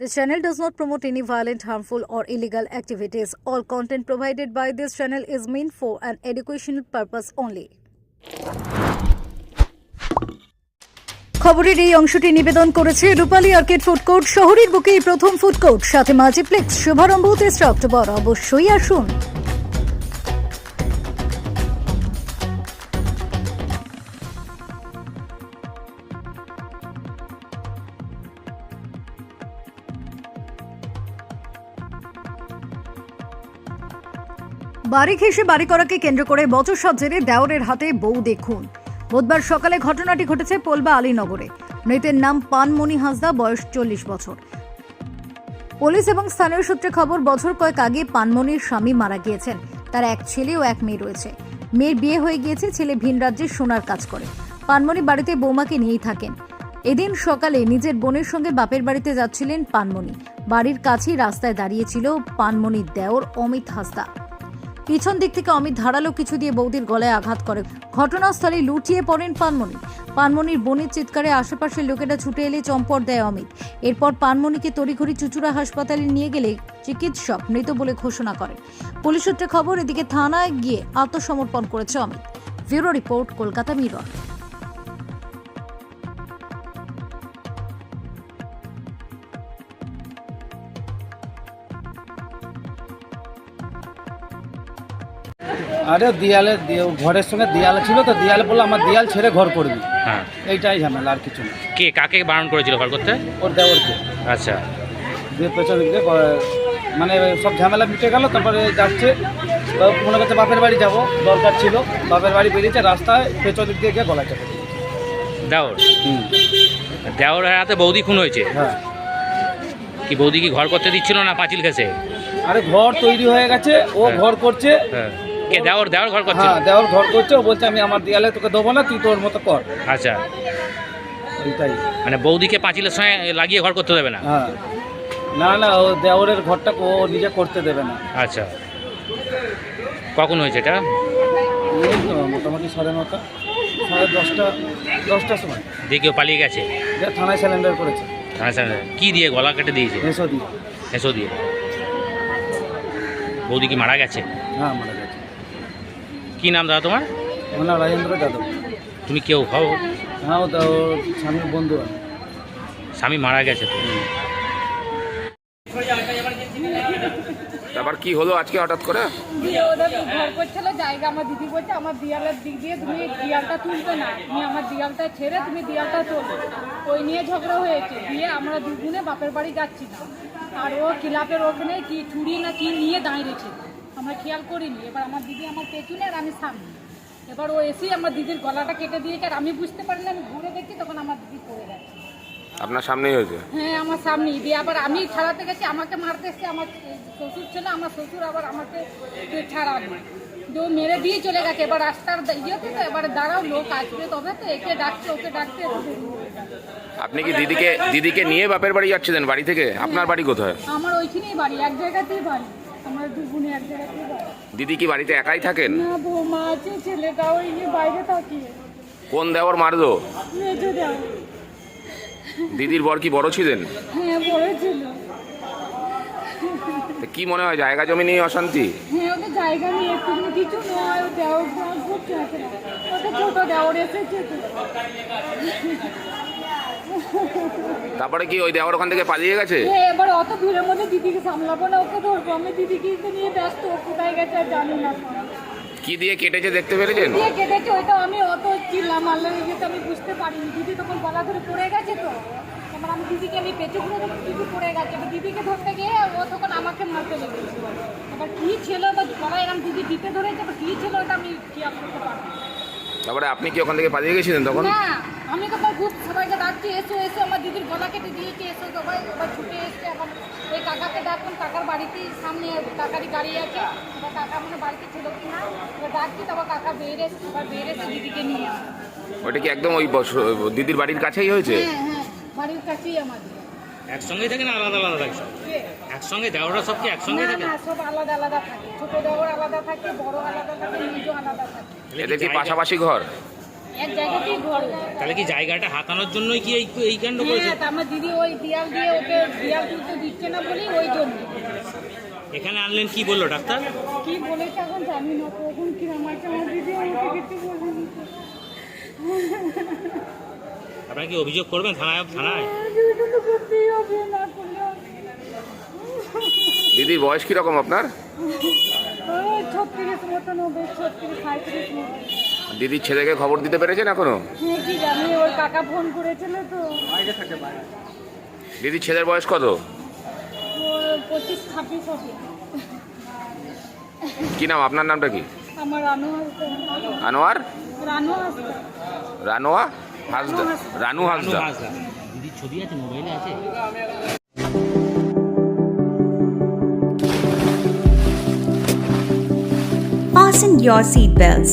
This channel does not promote any violent, harmful, or illegal activities. All content provided by this channel is meant for an educational purpose only. খবরের এই অংশটি নিবেদন করেছে রূপালী arcade food court শহরের বুকেই প্রথম food court সাথে multiplex শুভারম্ভ তেসরা অক্টোবর অবশ্যই আসুন বাড়ি ঘেঁষে বাড়ি করাকে কেন্দ্র করে বচসার জেরে দেওরের হাতে বউ দেখুন। বুধবার সকালে ঘটনাটি ঘটেছে পোলবা আলীনগরে। মৃতের নাম পানমণি হাসদা, বয়স চল্লিশ বছর। পুলিশ এবং স্থানীয় সূত্রে খবর, বছর কয়েক আগে পানমণির স্বামী মারা গিয়েছেন। তার এক ছেলে ও এক মেয়ে রয়েছে। মেয়ের বিয়ে হয়ে গিয়েছে, ছেলে ভিন রাজ্যে সোনার কাজ করে। পানমণি বাড়িতে বৌমাকে নিয়েই থাকেন। এদিন সকালে নিজের বোনের সঙ্গে বাপের বাড়িতে যাচ্ছিলেন পানমণি। বাড়ির কাছেই রাস্তায় দাঁড়িয়েছিল পানমণির দেওর অমিত হাসদা। পিছন দিক থেকে অমিত ধারালো কিছু দিয়ে বৌদির গলায় আঘাত করে। ঘটনাস্থলে লুটিয়ে পড়েন পানমণি। পানমণির বোনের চিৎকারে আশেপাশের লোকেরা ছুটে এলে চম্পট দেয় অমিত। এরপর পানমণিকে তড়িঘড়ি চুচুড়া হাসপাতালে নিয়ে গেলে চিকিৎসক মৃত বলে ঘোষণা করে। পুলিশ সূত্রে খবর, এদিকে থানায় গিয়ে আত্মসমর্পণ করেছে Amit. Bureau report, Kolkata mirror. আরে দেয়ালে ঘরের সঙ্গে দেয়ালে ছিল তো দেয়ালে বলল আমার দেয়াল ছেড়ে ঘর করবি। হ্যাঁ। এইটাই ঝামেলা আর কিছু না। কে কাকে বারণ করেছিল ঘর করতে? ওর দেওয়ারকে আচ্ছা। দিয়ে পেছন দিকে গ- মানে সব ঝামেলা মিটে গেল তারপরে যাচ্ছে তো মনে করছে বাপের বাড়ি যাব দরকার ছিল বাপের বাড়ি বেরিয়েছে রাস্তায় পেছন দিক দিয়ে গিয়ে গলা চেপে দিয়েছে। দেওর? দেওর হাতে বৌদি খুন হয়েছে? হ্যাঁ। কি বৌদি কি ঘর করতে দিচ্ছিল না পাঁচিল ঘেসে আরে ঘর তৈরি হয়ে গেছে ও হ্যাঁ। ঘর করছে হ্যাঁ। কে দেওর দেওর ঘর করছিল হ্যাঁ দেওয়ার ঘর করছে ও বলছে আমি আমার দেয়ালে তোকে দেবো না তুই তোর মতো কর। আচ্ছা। এইটাই। মানে বৌদিকে পাঁচিলের সঙ্গে লাগিয়ে ঘর করতে দেবে না? হ্যাঁ। না না ও দেওরের ঘরটা ও নিজে করতে দেবে না। আচ্ছা। কখন হয়েছে এটা? এই তো মোটামুটি সাড়ে নটা সাড়ে দশটা দশটার সময়। দিয়ে কেউ পালিয়ে গেছে? থানায় স্যালেন্ডার করেছে। হ্যাঁ স্যার কি দিয়ে গলা কেটে দিয়েছে? এসো দিয়ে। হেসো দিয়ে। বৌদি কি মারা গেছে? হ্যাঁ মারা গেছে। কি নাম দাদা তোমার? ওনার রাজেন্দ্র যাদব। তুমি কেউ হও? হ্যাঁ ও তো স্বামীর বন্ধু স্বামী মারা গেছে তো? তারপর কি হলো আজকে হঠাৎ করে? দিয়ে ওরা তো ঘর করছিল জায়গা আমার দিদি বলছে আমার দিয়ালের দিক দিয়ে তুমি দিয়ালটা তুলবে না। তুমি আমার দিয়ালটা ছেড়ে তুমি দিয়ালটা তোলো। ওই নিয়ে ঝগড়া হয়েছে। দিয়ে আমরা দুজনে বাপের বাড়ি যাচ্ছি না। আর ও ক্লাবের ওখানে কি চুরি না কি নিয়ে দাঁড়িয়েছে। আমরা খেয়াল করিনি। এবার আমার দিদি আমার পেছনে আর আমি সামনে। এবার ও এসেই আমার দিদির গলাটা কেটে দিয়েছে আর আমি বুঝতে পারিনি আমি ঘুরে দেখছি তখন আমার দিদি পড়ে গেছে। আপনার সামনেই হয়েছে? হ্যাঁ আমার সামনেই। দিয়ে আবার আমি ছাড়াতে গেছি আমাকে মারতে এসছে আমার শ্বশুর ছিল আমার শ্বশুর আবার আমাকে ছাড়াবে। যে ও মেরে দিয়ে চলে গেছে। এবার রাস্তার ইয়েতে তো এবার দাঁড়াও লোক আসবে তবে তো একে ডাকছে ওকে গেল। আপনি কি দিদিকে দিদিকে নিয়ে বাপের বাড়ি যাচ্ছিলেন বাড়ি থেকে? আপনার বাড়ি কোথায়? আমার ওইখানেই বাড়ি এক জায়গাতেই বাড়ি। দিদি কি বাড়িতে একাই থাকেন? কোন দেওয়ার মারলো? দিদির বর কি বড় ছিলেন? হ্যাঁ কি মনে হয় জায়গা জমি নিয়ে অশান্তি? হ্যাঁ জায়গা নিয়ে কিছু নয় ছোট দেওয়ার এসেছে তারপরে কি ওই দেওয়ার ওখান থেকে পালিয়ে গেছে? এবার অত ভিড়ের মধ্যে দিদিকে সামলাবো না ওকে ধরবো। আমি দিদিকে নিয়ে ব্যস্ত কোথায় গেছে আর জানি না। কি দিয়ে কেটেছে দেখতে পেরেছেন? দিয়ে কেটেছে ওইটা আমি অত চিল্লাম আল্লাহ তো আমি বুঝতে পারিনি। দিদি তখন গলা ধরে পড়ে গেছে তো। এবার আমি দিদিকে আমি পেছু ঘুরে দিদি পড়ে গেছে। এবার দিদিকে ধরতে গিয়ে ও তখন আমাকে মারতে লেগেছে। এবার কী ছিল বা গলা এরকম দিদি দিতে ধরেছে এবার কী ছিল ওটা আমি খেয়াল করতে পারব তারপরে আপনি কি ওখান থেকে পালিয়ে গেছিলেন তখন? না। আমি তখন খুব সবাইকে ডাকছি এসো এসো আমার দিদির গলা কেটে দিয়েছে এসো সবাই এবার ছুটে এসছে এখন ওই কাকাকে ডাকলাম কাকার বাড়িতেই সামনে কাকারই গাড়ি আছে এবার কাকা মানে বাড়িতে ছিল কি না এবার ডাকছি তারপর কাকা বের এসে এবার বের এসে দিদিকে নিয়ে আসে। ওইটা কি একদম ওই বস- দিদির বাড়ির কাছেই হয়েছে? হ্যাঁ হ্যাঁ বাড়ির কাছেই আমাদের। একসঙ্গেই থাকে না আলাদা আলাদা থাকে একসঙ্গে দেওয়ারা সব কি একসঙ্গে থাকে? না সব আলাদা আলাদা থাকে ছোট দেওয়ার আলাদা থাকে বড় আলাদা থাকে নিজ আলাদা থাকে। এদের কি পাশাপাশি ঘর? এক জায়গাতেই ঘর। তাহলে কি জায়গাটা হাতানোর জন্যই কি এই এই কাণ্ড করেছে? হ্যাঁ আমার দিদি ওই দিয়াল দিয়ে ওকে দিয়াল তুলতে দিচ্ছে না বলেই ওই জন্য। এখানে আনলেন কি বলল ডাক্তার? কি বলেছে এখন জানি না কখন কিরম আছে আমার দিদি আমাকে কিছু বলেনি। আপনারা কি অভিযোগ করবেন থানায় থানায়? করতেই হবে না করলে দিদির বয়স কীরকম আপনার? ছত্রিশ মতন হবে ছত্রিশ সাঁত্রিশ মতন। দিদির ছেলেকে খবর দিতে পেরেছেন এখনও? দিদির ছেলের বয়স কত? কি নাম? আপনার নামটা কি? আনোয়ার? রানোয়া? হাসদা। রানু হাসদা। দিদির ছবি আছে মোবাইলে আছে Fasten your seatbelts